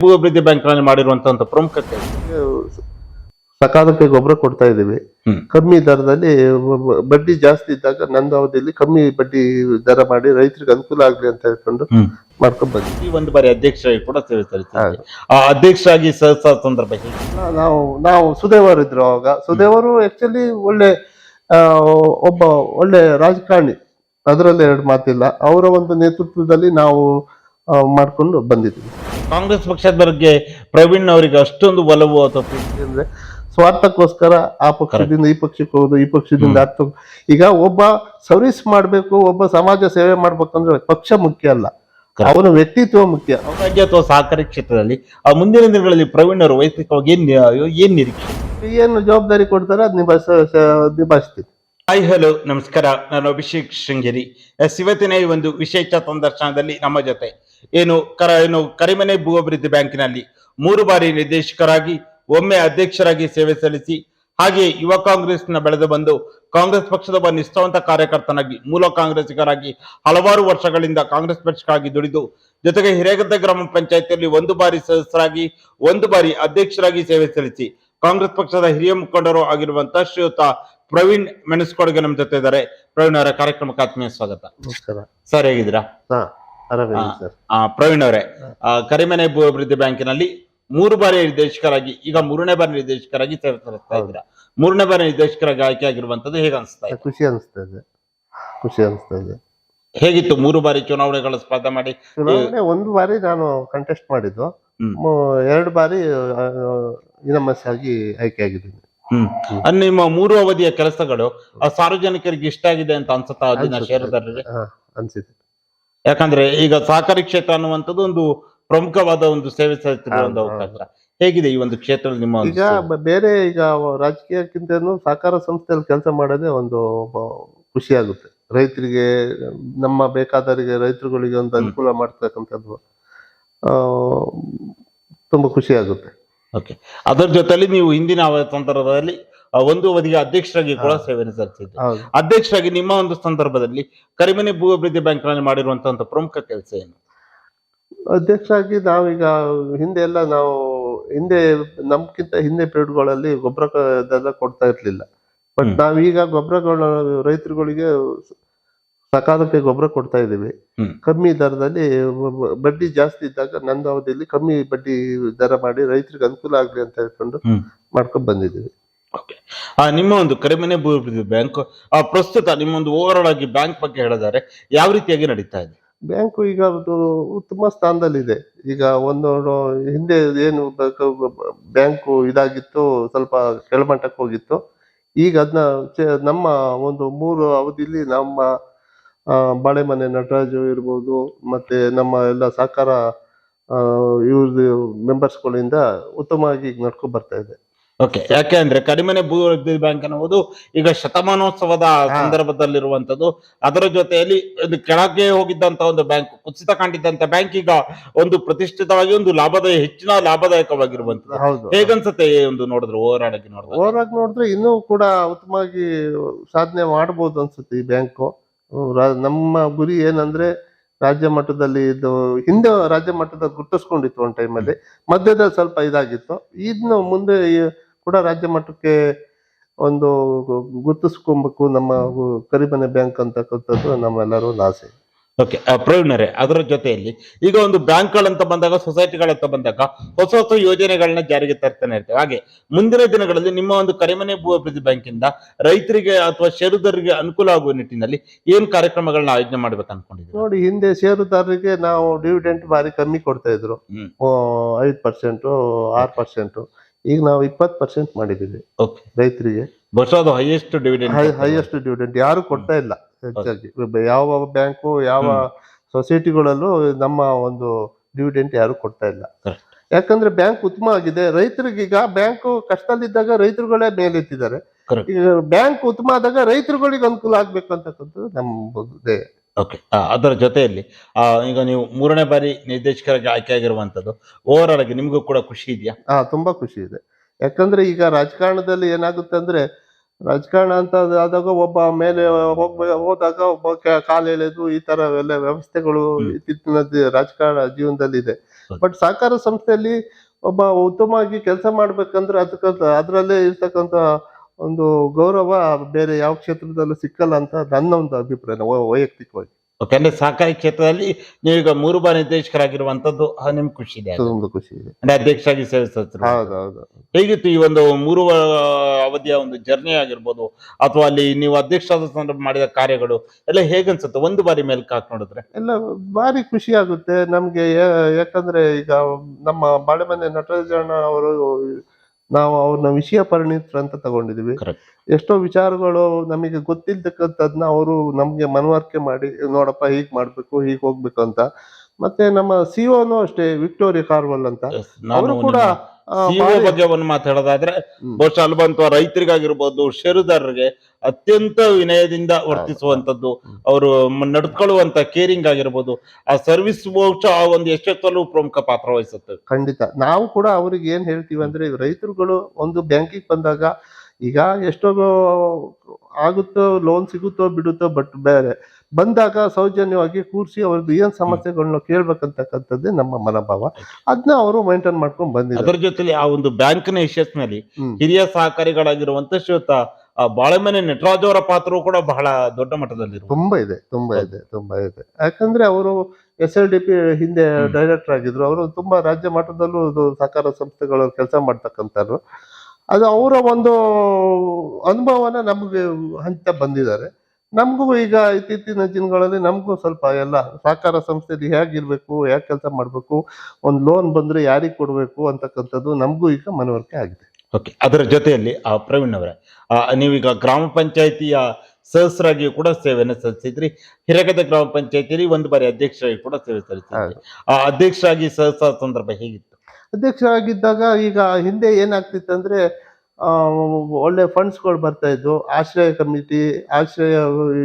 ಭೂ ಅಭಿವೃದ್ಧಿ ಬ್ಯಾಂಕ್ನಲ್ಲಿ ಮಾಡಿರುವಂತಹ ಪ್ರಮುಖ ಕೆಲಸ. ಸಕಾಲಕ್ಕೆ ಗೊಬ್ಬರ ಕೊಡ್ತಾ ಇದ್ದೀವಿ. ಕಮ್ಮಿ ದರದಲ್ಲಿ ಬಡ್ಡಿ ಜಾಸ್ತಿ ಇದ್ದಾಗ ನಂದು ಅವಧಿಯಲ್ಲಿ ಕಮ್ಮಿ ಬಡ್ಡಿ ದರ ಮಾಡಿ ರೈತರಿಗೆ ಅನುಕೂಲ ಆಗ್ಲಿ ಅಂತ ಹೇಳ್ಕೊಂಡು ಹ್ಮ್. ಮಾಡ್ಕೊಂಡ್ ಬಂದ್ವಿ. ಈ ಒಂದು ಬಾರಿ ಅಧ್ಯಕ್ಷರಾಗಿ ಕೂಡ ಸೇವೆ ಸಲ್ಲಿಸಿದ್ದಾರೆ ಆ ಅಧ್ಯಕ್ಷರಾಗಿ ಸಹ ಸಂದರ್ಭ ಹೇಗೆ ನಾವು ನಾವು ಸುದೇವರು ಇದ್ರು ಅವಾಗ. ಸುದೇವರು ಆಕ್ಚುಲಿ ಒಳ್ಳೆ ಆ, ಒಬ್ಬ ಒಳ್ಳೆ ರಾಜಕಾರಣಿ. ಅದರಲ್ಲಿ ಎರಡು ಮಾತಿಲ್ಲ. ಅವರ ಒಂದು ನೇತೃತ್ವದಲ್ಲಿ ನಾವು ಮಾಡ್ಕೊಂಡು ಬಂದಿದ್ವಿ ಕಾಂಗ್ರೆಸ್ ಪಕ್ಷದ ಬಗ್ಗೆ ಪ್ರವೀಣ್ ಅವರಿಗೆ ಅಷ್ಟೊಂದು ಒಲವು ಅಥವಾ ಪ್ರೀತಿ ಅಂದ್ರೆ ಸ್ವಾರ್ಥಕ್ಕೋಸ್ಕರ ಆ ಪಕ್ಷದಿಂದ ಈ ಪಕ್ಷಕ್ಕೆ ಹೋಗೋದು ಈ ಪಕ್ಷದಿಂದ ಹತ್ತು ಈಗ ಒಬ್ಬ ಸರ್ವಿಸ್ ಮಾಡಬೇಕು ಒಬ್ಬ ಸಮಾಜ ಸೇವೆ ಮಾಡ್ಬೇಕಂದ್ರೆ ಪಕ್ಷ ಮುಖ್ಯ ಅಲ್ಲ. ಅವನ ವ್ಯಕ್ತಿತ್ವ ಮುಖ್ಯ. ರಾಜ್ಯ ಅಥವಾ ಸಹಕಾರಿ ಕ್ಷೇತ್ರದಲ್ಲಿ ಆ ಮುಂದಿನ ದಿನಗಳಲ್ಲಿ ಪ್ರವೀಣ್ ಅವರು ವೈಯಕ್ತಿಕವಾಗಿ ಏನ್ ಏನ್ ನಿರೀಕ್ಷೆ? ಏನು ಜವಾಬ್ದಾರಿ ಕೊಡ್ತಾರೆ ಅದ್ ನಿಭಾಯಿಸ ನಿಭಾಯಿಸ್ತೀವಿ ಹಾಯ್ ಹಲೋ ನಮಸ್ಕಾರ. ನಾನು ಅಭಿಷೇಕ್ ಶೃಂಗೇರಿ. ಎಸ್ ಇವತ್ತಿನ ಈ ಒಂದು ವಿಶೇಷ ಸಂದರ್ಶನದಲ್ಲಿ ನಮ್ಮ ಜೊತೆ ಏನು ಕರ ಏನು ಕರಿಮನೆ ಭೂ ಅಭಿವೃದ್ಧಿ ಬ್ಯಾಂಕಿನಲ್ಲಿ ಮೂರು ಬಾರಿ ನಿರ್ದೇಶಕರಾಗಿ ಒಮ್ಮೆ ಅಧ್ಯಕ್ಷರಾಗಿ ಸೇವೆ ಸಲ್ಲಿಸಿ ಹಾಗೆ ಯುವ ಕಾಂಗ್ರೆಸ್ನ ಬೆಳೆದು ಬಂದು ಕಾಂಗ್ರೆಸ್ ಪಕ್ಷದ ಒಬ್ಬ ನಿಷ್ಠಾವಂತ ಕಾರ್ಯಕರ್ತನಾಗಿ ಮೂಲ ಕಾಂಗ್ರೆಸ್ಸಿಗರಾಗಿ ಹಲವಾರು ವರ್ಷಗಳಿಂದ ಕಾಂಗ್ರೆಸ್ ಪಕ್ಷಕ್ಕಾಗಿ ದುಡಿದು ಜೊತೆಗೆ ಹಿರೇಗದ್ದೆ ಗ್ರಾಮ ಪಂಚಾಯತಿಯಲ್ಲಿ ಒಂದು ಬಾರಿ ಸದಸ್ಯರಾಗಿ ಒಂದು ಬಾರಿ ಅಧ್ಯಕ್ಷರಾಗಿ ಸೇವೆ ಸಲ್ಲಿಸಿ ಕಾಂಗ್ರೆಸ್ ಪಕ್ಷದ ಹಿರಿಯ ಮುಖಂಡರು ಆಗಿರುವಂತಹ ಶ್ರೀಯುತ ಪ್ರವೀಣ್ ಮೆಣಸ್ಕೊಡ್ಗೆ ನಮ್ಮ ಜೊತೆ ಇದ್ದಾರೆ. ಪ್ರವೀಣ್ ಅವರ ಕಾರ್ಯಕ್ರಮಕ್ಕೆ ಆತ್ಮೀಯ ಸ್ವಾಗತ. ನಮಸ್ಕಾರ. ಸರ್ ಹೇಗಿದ್ದೀರಾ? ಪ್ರವೀಣ್ ಅವರೇ ಆ, ಕರಿಮನೆ ಭೂ ಅಭಿವೃದ್ಧಿ ಬ್ಯಾಂಕಿನಲ್ಲಿ ಮೂರು ಬಾರಿ ನಿರ್ದೇಶಕರಾಗಿ ಈಗ ಮೂರನೇ ಬಾರಿ ನಿರ್ದೇಶಕರಾಗಿ ಇದ್ದೀರಾ? ಮೂರನೇ ಬಾರಿ ನಿರ್ದೇಶಕರಾಗಿ ಆಯ್ಕೆ ಆಗಿರುವಂತದ್ದು ಹೇಗೆ ಅನಿಸ್ತಾ ಇದೆ? ಖುಷಿ ಅನಿಸ್ತಾ ಇದೆ. ಖುಷಿ ಅನಿಸ್ತಾ ಇದೆ. ಹೇಗಿತ್ತು ಮೂರು ಬಾರಿ ಚುನಾವಣೆಗಳ ಸ್ಪರ್ಧೆ ಮಾಡಿ? ಚುನಾವಣೆ ಒಂದು ಬಾರಿ ನಾನು ಕಂಟೆಸ್ಟ್ ಮಾಡಿದ್ದು. ಎರಡು ಬಾರಿ ಇನಮಸ್ ಆಗಿ ಆಯ್ಕೆ ಆಗಿದ್ದೀನಿ. ಹ್ಮ್. ನಿಮ್ಮ ಮೂರು ಅವಧಿಯ ಕೆಲಸಗಳು ಆ ಸಾರ್ವಜನಿಕರಿಗೆ ಇಷ್ಟ ಆಗಿದೆ ಅಂತ ಅನ್ಸುತ್ತಾ? ಅದನ್ನ. ಷೇರುದಾರರಿಗೆ ಅನ್ಸಿದೆ. ಯಾಕಂದ್ರೆ ಈಗ ಸಹಕಾರಿ ಕ್ಷೇತ್ರ ಅನ್ನುವಂಥದ್ದು ಒಂದು ಪ್ರಮುಖವಾದ ಒಂದು ಸೇವೆ ಸಲ್ಲಿಸಿರುವ ಒಂದು ಅವಕಾಶ. ಹೇಗಿದೆ ಈ ಒಂದು ಕ್ಷೇತ್ರ ನಿಮ್ಮ ಈಗ ಬೇರೆ ಈಗ ರಾಜಕೀಯಕ್ಕಿಂತನೂ ಸಹಕಾರ ಸಂಸ್ಥೆಯಲ್ಲಿ ಕೆಲಸ ಮಾಡೋದೇ ಒಂದು ಖುಷಿಯಾಗುತ್ತೆ. ಖುಷಿ ಆಗುತ್ತೆ ರೈತರಿಗೆ ನಮ್ಮ ಬೇಕಾದವರಿಗೆ ರೈತರುಗಳಿಗೆ ಒಂದು ಅನುಕೂಲ ಮಾಡ್ತಕ್ಕಂಥದ್ದು ತುಂಬಾ ಖುಷಿ ಆಗುತ್ತೆ ಓಕೆ ಅದರ ಜೊತೆಯಲ್ಲಿ ನೀವು ಹಿಂದಿನ ಸಂದರ್ಭದಲ್ಲಿ ಒಂದು ಅವಧಿಗೆ ಅಧ್ಯಕ್ಷರಾಗಿ ಕೂಡ ಸೇವೆ ಸೇವೆಯನ್ನು ಸಲ್ಲಿಸಿದ್ರಿ ಅಧ್ಯಕ್ಷರಾಗಿ ನಿಮ್ಮ ಒಂದು ಸಂದರ್ಭದಲ್ಲಿ ಕರಿಮನೆ ಭೂ ಅಭಿವೃದ್ಧಿ ಬ್ಯಾಂಕ್ನಲ್ಲಿ ಮಾಡಿರುವಂತಹ ಪ್ರಮುಖ ಕೆಲಸ ಏನು? ಅಧ್ಯಕ್ಷರಾಗಿ ನಾವೀಗ ಹಿಂದೆ ಎಲ್ಲ ನಾವು ಹಿಂದೆ ನಮ್ಗಿಂತ ಹಿಂದೆ ಪೀರಿಯಡ್ಗಳಲ್ಲಿ ಗೊಬ್ಬರ ಕೊಡ್ತಾ ಇರ್ಲಿಲ್ಲ. ಬಟ್. ನಾವೀಗ ಗೊಬ್ಬರಗಳ ರೈತರುಗಳಿಗೆ ಸಕಾಲಕ್ಕೆ ಗೊಬ್ಬರ ಕೊಡ್ತಾ ಇದೀವಿ. ಕಮ್ಮಿ ದರದಲ್ಲಿ ಬಡ್ಡಿ ಜಾಸ್ತಿ ಇದ್ದಾಗ ನಂದು ಅವಧಿಯಲ್ಲಿ ಕಮ್ಮಿ ಬಡ್ಡಿ ದರ ಮಾಡಿ ರೈತರಿಗೆ ಅನುಕೂಲ ಆಗ್ಲಿ ಅಂತ ಹೇಳ್ಕೊಂಡು. ಮಾಡ್ಕೊಂಡ್ ಬಂದಿದ್ದೀವಿ. ಓಕೆ ನಿಮ್ಮ ಒಂದು ಅಭಿವೃದ್ಧಿ ಬ್ಯಾಂಕ್ ಪ್ರಸ್ತುತ ನಿಮ್ಮ ಒಂದು ಓವರ್ ಆಗಿ ಬ್ಯಾಂಕ್ ಬಗ್ಗೆ ಹೇಳಿದರೆ ಯಾವ ರೀತಿಯಾಗಿ ನಡೀತಾ ಇದೆ? ಬ್ಯಾಂಕು ಈಗ ಉತ್ತಮ ಸ್ಥಾನದಲ್ಲಿದೆ. ಈಗ ಒಂದು ಹಿಂದೆ ಏನು ಬ್ಯಾಂಕು ಇದಾಗಿತ್ತು, ಸ್ವಲ್ಪ ಕೆಳಮಟ್ಟಕ್ಕೆ ಹೋಗಿತ್ತು. ಈಗ ಅದನ್ನ ನಮ್ಮ ಒಂದು ಮೂರು ಅವಧಿಯಲ್ಲಿ ನಮ್ಮ ಬಾಳೆ ಬಾಳೆಮನೆ ನಟರಾಜು ಇರ್ಬೋದು, ಮತ್ತೆ ನಮ್ಮ ಎಲ್ಲ ಸಹಕಾರ ಇವ್ರದ್ದು ಮೆಂಬರ್ಸ್ಗಳಿಂದ ಉತ್ತಮವಾಗಿ ಈಗ ನಡ್ಕೊ ಬರ್ತಾ ಇದೆ. ಓಕೆ ಯಾಕೆ ಅಂದ್ರೆ ಕಡಿಮೆನೆ ಭೂ ಅಭಿವೃದ್ಧಿ ಬ್ಯಾಂಕ್ ಅನ್ನುವುದು ಈಗ ಶತಮಾನೋತ್ಸವದ ಸಂದರ್ಭದಲ್ಲಿರುವಂತದ್ದು ಅದರ ಜೊತೆಯಲ್ಲಿ ಒಂದು ಕೆಳಗೆ ಹೋಗಿದ್ದಂತ ಒಂದು ಬ್ಯಾಂಕ್ ಕುಸಿತ ಕಂಡಿದ್ದಂತ ಬ್ಯಾಂಕ್ ಈಗ ಒಂದು ಪ್ರತಿಷ್ಠಿತವಾಗಿ ಒಂದು ಲಾಭದಾಯ ಹೆಚ್ಚಿನ ಲಾಭದಾಯಕವಾಗಿರುವಂತದ್ದು ಹೇಗನ್ಸುತ್ತೆ ಒಂದು ನೋಡಿದ್ರೆ ಓವರ್ ಆಗಿ ನೋಡಿದ್ರೆ? ಓವರಾಗಿ ನೋಡಿದ್ರೆ ಇನ್ನೂ ಕೂಡ ಉತ್ತಮವಾಗಿ ಸಾಧನೆ ಮಾಡಬಹುದು ಅನ್ಸುತ್ತೆ ಈ ಬ್ಯಾಂಕು ನಮ್ಮ ಗುರಿ ಏನಂದ್ರೆ ರಾಜ್ಯ ಮಟ್ಟದಲ್ಲಿ ಇದು ಹಿಂದೆ ರಾಜ್ಯ ಮಟ್ಟದಲ್ಲಿ ಗುರ್ತಿಸ್ಕೊಂಡಿತ್ತು ಒಂದು ಟೈಮಲ್ಲಿ ಮಧ್ಯದಲ್ಲಿ ಸ್ವಲ್ಪ ಇದಾಗಿತ್ತು. ಇನ್ನು ಮುಂದೆ ಕೂಡ ರಾಜ್ಯ ಮಟ್ಟಕ್ಕೆ ಒಂದು ಗುರ್ತಿಸ್ಕೊಬೇಕು ನಮ್ಮ ಕರಿಮನೆ ಬ್ಯಾಂಕ್ ಅಂತಕ್ಕಂಥದ್ದು ನಮ್ಮೆಲ್ಲರೂ ಒಂದು ಆಸೆ ಓಕೆ ಪ್ರವೀಣರೇ ಅದರ ಜೊತೆಯಲ್ಲಿ ಈಗ ಒಂದು ಬ್ಯಾಂಕ್ಗಳಂತ ಬಂದಾಗ ಸೊಸೈಟಿಗಳಂತ ಬಂದಾಗ ಹೊಸ ಹೊಸ ಯೋಜನೆಗಳನ್ನ ಜಾರಿಗೆ ತರ್ತಾನೆ ಇರ್ತೇವೆ. ಹಾಗೆ ಮುಂದಿನ ದಿನಗಳಲ್ಲಿ ನಿಮ್ಮ ಒಂದು ಕರಿಮನೆ ಭೂ ಅಭಿವೃದ್ಧಿ ಬ್ಯಾಂಕಿಂದ ರೈತರಿಗೆ ಅಥವಾ ಷೇರುದಾರರಿಗೆ ಅನುಕೂಲ ಆಗುವ ನಿಟ್ಟಿನಲ್ಲಿ ಏನ್ ಕಾರ್ಯಕ್ರಮಗಳನ್ನ ಆಯೋಜನೆ ಮಾಡ್ಬೇಕು ಅನ್ಕೊಂಡಿದ್ದೀವಿ ನೋಡಿ ಹಿಂದೆ ಷೇರುದಾರರಿಗೆ ನಾವು ಡಿವಿಡೆಂಟ್ ಭಾರಿ ಕಮ್ಮಿ ಕೊಡ್ತಾ ಇದ್ರು. ಐದು ಪರ್ಸೆಂಟ್ ಆರು ಪರ್ಸೆಂಟ್ ಈಗ ನಾವು ಇಪ್ಪತ್ತು ಪರ್ಸೆಂಟ್ ಮಾಡಿದ್ದೀವಿ. ಓಕೆ ರೈತರಿಗೆ. ಅದು ಹೈಯೆಸ್ಟ್ ಡಿವಿಡೆಂಡ್ ಹೈಯೆಸ್ಟ್ ಡಿವಿಡೆಂಟ್ ಯಾರು ಕೊಡ್ತಾ ಇಲ್ಲ ಹೆಚ್ಚಾಗಿ. ಯಾವ ಬ್ಯಾಂಕು ಯಾವ ಸೊಸೈಟಿಗಳಲ್ಲೂ ನಮ್ಮ ಒಂದು ಡಿವಿಡೆಂಟ್ ಯಾರು ಕೊಡ್ತಾ ಇಲ್ಲ. ಯಾಕಂದ್ರೆ ಬ್ಯಾಂಕ್ ಉತ್ತಮ ಆಗಿದೆ. ರೈತರಿಗೆ ಈಗ ಬ್ಯಾಂಕು ಕಷ್ಟದಲ್ಲಿದ್ದಾಗ ರೈತರುಗಳೇ ಮೇಲೆತ್ತಿದ್ದಾರೆ. ಈಗ ಬ್ಯಾಂಕ್ ಉತ್ತಮ ಆದಾಗ ರೈತರುಗಳಿಗೆ ಅನುಕೂಲ ಆಗ್ಬೇಕು ಅಂತಕ್ಕಂಥದ್ದು ನಮ್ಮ ಓಕೆ ಅದರ ಜೊತೆಯಲ್ಲಿ ಈಗ ನೀವು ಮೂರನೇ ಬಾರಿ ನಿರ್ದೇಶಕರಾಗಿ ಆಯ್ಕೆ ಆಗಿರುವಂತದ್ದು ಓವರ್ ಆಗಿ ನಿಮಗೂ ಕೂಡ ಖುಷಿ ಇದೆಯಾ? ಹಾ ತುಂಬಾ ಖುಷಿ ಇದೆ. ಯಾಕಂದ್ರೆ ಈಗ ರಾಜಕಾರಣದಲ್ಲಿ ಏನಾಗುತ್ತೆ ಅಂದ್ರೆ ರಾಜಕಾರಣ ಅಂತ ಆದಾಗ ಒಬ್ಬ ಮೇಲೆ ಹೋಗ್ಬೇಕು ಹೋದಾಗ ಒಬ್ಬ ಕಾಲು ಎಳೆದು ಈ ತರ ಎಲ್ಲ ವ್ಯವಸ್ಥೆಗಳು. ಇತ್ತೀಚಿನ ರಾಜಕಾರಣ ಜೀವನದಲ್ಲಿ ಇದೆ. ಬಟ್ ಸಹಕಾರ ಸಂಸ್ಥೆಯಲ್ಲಿ ಒಬ್ಬ ಉತ್ತಮವಾಗಿ ಕೆಲಸ ಮಾಡ್ಬೇಕಂದ್ರೆ ಅದಕ್ಕಂತ ಅದರಲ್ಲೇ ಇರ್ತಕ್ಕಂಥ ಒಂದು ಗೌರವ ಬೇರೆ ಯಾವ ಕ್ಷೇತ್ರದಲ್ಲೂ ಸಿಕ್ಕಲ್ಲ ಅಂತ ನನ್ನ ಒಂದು ಅಭಿಪ್ರಾಯ ವೈ- ವೈಯಕ್ತಿಕವಾಗಿ. ಓಕೆ ಅಂದ್ರೆ ಸಹಕಾರಿ ಕ್ಷೇತ್ರದಲ್ಲಿ ನೀವೀಗ ಮೂರು ಬಾರಿ ನಿರ್ದೇಶಕರಾಗಿರುವಂತದ್ದು ಆ, ನಿಮ್ಗೆ ಖುಷಿ ಇದೆ ತುಂಬ ಖುಷಿ ಇದೆ. ಅಂದ್ರೆ ಅಧ್ಯಕ್ಷರಾಗಿ ಹೌದು ಹೌದು. ಹೇಗಿತ್ತು ಈ ಒಂದು ಮೂರು ವ- ಅವಧಿಯ ಒಂದು ಜರ್ನಿ ಆಗಿರ್ಬೋದು ಅಥವಾ ಅಲ್ಲಿ ನೀವು ಅಧ್ಯಕ್ಷರಾದ ಸಂದರ್ಭ ಮಾಡಿದ ಕಾರ್ಯಗಳು ಎಲ್ಲ ಹೇಗನ್ಸುತ್ತೆ ಒಂದು ಬಾರಿ ಮೇಲ್ಕ್ ಹಾಕಿ ನೋಡಿದ್ರೆ. ಎಲ್ಲ ಬಾರಿ ಖುಷಿ ಆಗುತ್ತೆ ನಮ್ಗೆ ಯಾ- ಯಾಕಂದ್ರೆ ಈಗ ನಮ್ಮ ಬಾಳೆಮನೆ ನಟರಾಜಣ್ಣ ಅವರು ನಾವು ಅವ್ರನ್ನ ವಿಷಯ ಪರಿಣಿತರು ಅಂತ ತಗೊಂಡಿದೀವಿ. ಎಷ್ಟೋ ವಿಚಾರಗಳು ನಮಗೆ ಗೊತ್ತಿಲ್ತಕ್ಕಂಥದ್ನ ಅವರು ನಮ್ಗೆ ಮನವರಿಕೆ ಮಾಡಿ ನೋಡಪ್ಪ ಹೀಗ್ ಮಾಡ್ಬೇಕು ಹೀಗ್ ಹೋಗ್ಬೇಕು ಅಂತ. ಮತ್ತೆ ನಮ್ಮ ಸಿಒನು ಅಷ್ಟೇ ವಿಕ್ಟೋರಿಯಾ ಕಾರ್ವಲ್ ಅಂತ. ಅವರು ಕೂಡ ಸಿಒ ಭಾರಿ- ಬಗ್ಗೆ ಒಂದು ಮಾತಾಡೋದಾದ್ರೆ. ಬಹುಶಃ ಅಲ್ಲಿ ಬಂತು ರೈತರಿಗಾಗಿರ್ಬೋದು ಷೇರುದಾರರಿಗೆ ಅತ್ಯಂತ ವಿನಯದಿಂದ ವರ್ತಿಸುವಂತದ್ದು. ಅವರು ನಡ್ಕೊಳ್ಳುವಂತ ಕೇರಿಂಗ್ ಆಗಿರ್ಬೋದು ಆ ಸರ್ವಿಸ್ ಬಹುಶಃ ಆ ಒಂದು ಎಷ್ಟೆತ್ತಲ್ಲೂ ಪ್ರಮುಖ ಪಾತ್ರ ವಹಿಸುತ್ತೆ. ಖಂಡಿತ. ನಾವು ಕೂಡ ಅವ್ರಿಗೆ ಏನ್ ಹೇಳ್ತೀವಿ ಅಂದ್ರೆ ರೈತರುಗಳು ಒಂದು ಬ್ಯಾಂಕಿಗೆ ಬಂದಾಗ ಈಗ ಎಷ್ಟೋ ಆಗುತ್ತೋ ಲೋನ್ ಸಿಗುತ್ತೋ ಬಿಡುತ್ತೋ ಬಟ್ ಬೇರೆ. ಬಂದಾಗ ಸೌಜನ್ಯವಾಗಿ ಕೂರಿಸಿ ಅವ್ರದ್ದು ಏನ್ ಸಮಸ್ಯೆಗಳನ್ನ ಕೇಳ್ಬೇಕಂತಕ್ಕಂಥದ್ದೇ ನಮ್ಮ ಮನೋಭಾವ. ಅದನ್ನ ಅವರು ಮೈಂಟೈನ್ ಮಾಡ್ಕೊಂಡು ಬಂದಿದ್ದಾರೆ. ಅದರ ಜೊತೆಲಿ ಆ ಒಂದು ಬ್ಯಾಂಕ್ನ ಯಶಸ್ಸಿನಲ್ಲಿ. ಹಿರಿಯ ಸಹಕಾರಿಗಳಾಗಿರುವಂತ ಶ್ರೀಯುತ ಬಾಳೆಮನೆ ನಟರಾಜ್ ಅವರ ಪಾತ್ರವು ಕೂಡ ಬಹಳ ದೊಡ್ಡ ಮಟ್ಟದಲ್ಲಿ ತುಂಬಾ ಇದೆ ತುಂಬಾ ಇದೆ ತುಂಬಾ ಇದೆ. ಯಾಕಂದ್ರೆ ಅವರು ಎಸ್ ಎಲ್ ಡಿ ಪಿ ಹಿಂದೆ ಡೈರೆಕ್ಟರ್ ಆಗಿದ್ರು. ಅವರು ತುಂಬಾ ರಾಜ್ಯ ಮಟ್ಟದಲ್ಲೂ ಸಹಕಾರ ಸಂಸ್ಥೆಗಳು ಕೆಲಸ ಮಾಡ್ತಕ್ಕಂಥವ್ರು. ಅದು ಅವರ ಒಂದು ಅನುಭವನ ನಮಗೆ ಹಂಚ ಬಂದಿದ್ದಾರೆ. ನಮಗೂ ಈಗ ಇತ್ತೀಚಿನ ದಿನಗಳಲ್ಲಿ ನಮಗೂ ಸ್ವಲ್ಪ ಎಲ್ಲ ಸಹಕಾರ ಸಂಸ್ಥೆಯಲ್ಲಿ ಹೇಗಿರಬೇಕು ಹೇಗೆ ಕೆಲಸ ಮಾಡಬೇಕು ಒಂದು ಲೋನ್ ಬಂದರೆ ಯಾರಿಗೆ ಕೊಡಬೇಕು ಅಂತಕ್ಕಂಥದ್ದು ನಮಗೂ ಈಗ ಮನವರಿಕೆ ಆಗಿದೆ. ಓಕೆ ಅದರ ಜೊತೆಯಲ್ಲಿ ಆ ಪ್ರವೀಣ್ ಅವರೇ ಆ, ನೀವೀಗ ಗ್ರಾಮ ಪಂಚಾಯಿತಿಯ ಸದಸ್ಯರಾಗಿಯೂ ಕೂಡ ಸೇವೆಯನ್ನು ಸಲ್ಲಿಸಿದ್ರಿ. ಹಿರಗದ ಗ್ರಾಮ ಪಂಚಾಯಿತಿಯಲ್ಲಿ ಒಂದು ಬಾರಿ ಅಧ್ಯಕ್ಷರಾಗಿ ಕೂಡ ಸೇವೆ ಸಲ್ಲಿಸಿದ್ರಿ. ಆ ಅಧ್ಯಕ್ಷರಾಗಿ ಸದಸ್ಯ ಸಂದರ್ಭ ಹೇಗಿತ್ತು? ಅಧ್ಯಕ್ಷರಾಗಿದ್ದಾಗ ಈಗ ಹಿಂದೆ ಏನಾಗ್ತಿತ್ತು ಅಂದ್ರೆ ಒಳ್ಳೆ ಫಂಡ್ಸ್ಗಳು ಬರ್ತಾ ಇದ್ವು. ಆಶ್ರಯ ಕಮಿಟಿ, ಆಶ್ರಯ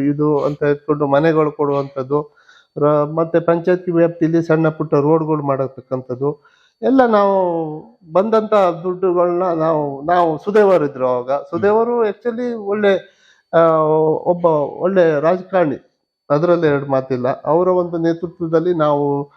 ಇದು ಅಂತ ಇಟ್ಕೊಂಡು ಮನೆಗಳು ಕೊಡುವಂಥದ್ದು, ರ- ಮತ್ತೆ ಪಂಚಾಯತಿ ವ್ಯಾಪ್ತಿಯಲ್ಲಿ ಸಣ್ಣ ಪುಟ್ಟ ರೋಡ್ಗಳು ಮಾಡತಕ್ಕಂಥದ್ದು. ಎಲ್ಲ ನಾವು ಬಂದಂತ ದುಡ್ಡುಗಳನ್ನ ನಾವು ನಾವು ಸುದೇವರು ಇದ್ರು ಅವಾಗ. ಸುದೇವರು ಆ್ಯಕ್ಚುಲಿ ಒಳ್ಳೆ ಒಬ್ಬ ಒಳ್ಳೆ ರಾಜಕಾರಣಿ. ಅದರಲ್ಲಿ ಎರಡು ಮಾತಿಲ್ಲ. ಅವರ ಒಂದು ನೇತೃತ್ವದಲ್ಲಿ ನಾವು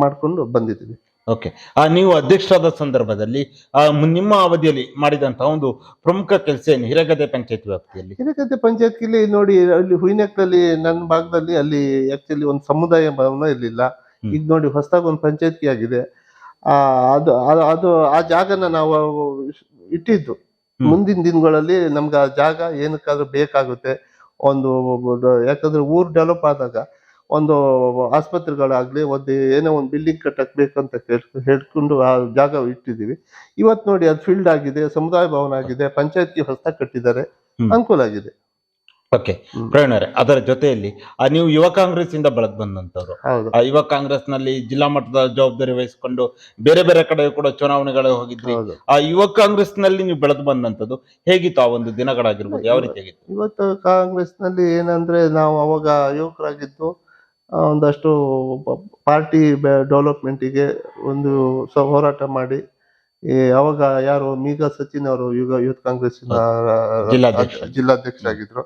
ಮಾಡ್ಕೊಂಡು ಬಂದಿದ್ದೀವಿ. ಓಕೆ ಆ ನೀವು ಅಧ್ಯಕ್ಷರಾದ ಸಂದರ್ಭದಲ್ಲಿ ಆ ನಿಮ್ಮ ಅವಧಿಯಲ್ಲಿ ಮಾಡಿದಂತಹ ಒಂದು ಪ್ರಮುಖ ಕೆಲಸ ಏನು? ಹಿರಗದೆ ಪಂಚಾಯತ್ ವ್ಯಾಪ್ತಿಯಲ್ಲಿ. ಹಿರಗದ್ದೆ ಪಂಚಾಯತ್ಲಿ ನೋಡಿ ಅಲ್ಲಿ ಹುಯಿನಕ್ಕಲ್ಲಿ ನನ್ನ ಭಾಗದಲ್ಲಿ ಅಲ್ಲಿ ಆಕ್ಚುಲಿ ಒಂದು ಸಮುದಾಯ ಭವನ ಇರಲಿಲ್ಲ. ಈಗ ನೋಡಿ ಹೊಸದಾಗಿ ಒಂದು ಪಂಚಾಯತ್ಗೆ ಆಗಿದೆ. ಆ ಅದು ಅದು- ಆ ಜಾಗನ ನಾವು ಇಟ್ಟಿದ್ದು. ಮುಂದಿನ ದಿನಗಳಲ್ಲಿ ನಮ್ಗೆ ಆ ಜಾಗ ಏನಕ್ಕಾದ್ರೂ ಬೇಕಾಗುತ್ತೆ. ಒಂದು ಯಾಕಂದ್ರೆ ಊರು ಡೆವಲಪ್ ಆದಾಗ ಒಂದು ಆಸ್ಪತ್ರೆಗಳಾಗ್ಲಿ ಒಂದು ಏನೋ ಒಂದು ಬಿಲ್ಡಿಂಗ್ ಕಟ್ಟಕ್ ಬೇಕಂತ ಕೇಳ್- ಹೇಳ್ಕೊಂಡು ಆ ಜಾಗ ಇಟ್ಟಿದೀವಿ ಇವತ್ ನೋಡಿ ಅದು ಫೀಲ್ಡ್ ಆಗಿದೆ ಸಮುದಾಯ ಭವನ ಆಗಿದೆ ಪಂಚಾಯತಿ ಹೊಸ ಕಟ್ಟಿದ್ದಾರೆ ಅನುಕೂಲ ಆಗಿದೆ. ಓಕೆ ಪ್ರವೀಣರೇ ಪ್ರವೀಣ್ ಅದರ ಜೊತೆಯಲ್ಲಿ ಆ ನೀವು ಯುವ ಕಾಂಗ್ರೆಸ್ ಇಂದ ಬೆಳೆದು ಬಂದಂತವ್ರು ಆ ಯುವ ಕಾಂಗ್ರೆಸ್ನಲ್ಲಿ ಜಿಲ್ಲಾ ಮಟ್ಟದ ಜವಾಬ್ದಾರಿ ವಹಿಸಿಕೊಂಡು ಬೇರೆ ಬೇರೆ ಕಡೆ ಕೂಡ ಚುನಾವಣೆಗಳ ಹೋಗಿದ್ರಿ. ಆ ಯುವ ಕಾಂಗ್ರೆಸ್ನಲ್ಲಿ ನೀವು ಬೆಳೆದು ಬಂದಂತದ್ದು ಹೇಗಿತ್ತು ಆ ಒಂದು ದಿನಗಳಾಗಿರ್ಬೋದು? ಯಾವ ರೀತಿ ಆಗಿತ್ತು ಇವತ್ತು ಕಾಂಗ್ರೆಸ್ನಲ್ಲಿ ಏನಂದ್ರೆ ನಾವು ಅವಾಗ ಯುವಕರಾಗಿದ್ದು ಒಂದಷ್ಟು ಪಾರ್ಟಿ ಡೆವಲಪ್ಮೆಂಟಿಗೆ ಒಂದು ಸ ಹೋರಾಟ ಮಾಡಿ ಈ ಅವಾಗ ಯಾರು ಮೀಗ ಸಚಿನ್ ಅವರು ಯುಗ ಯೂತ್ ಕಾಂಗ್ರೆಸ್ಸಿನ ಜಿಲ್ಲಾಧ್ಯಕ್ಷ. ಜಿಲ್ಲಾಧ್ಯಕ್ಷರಾಗಿದ್ರು.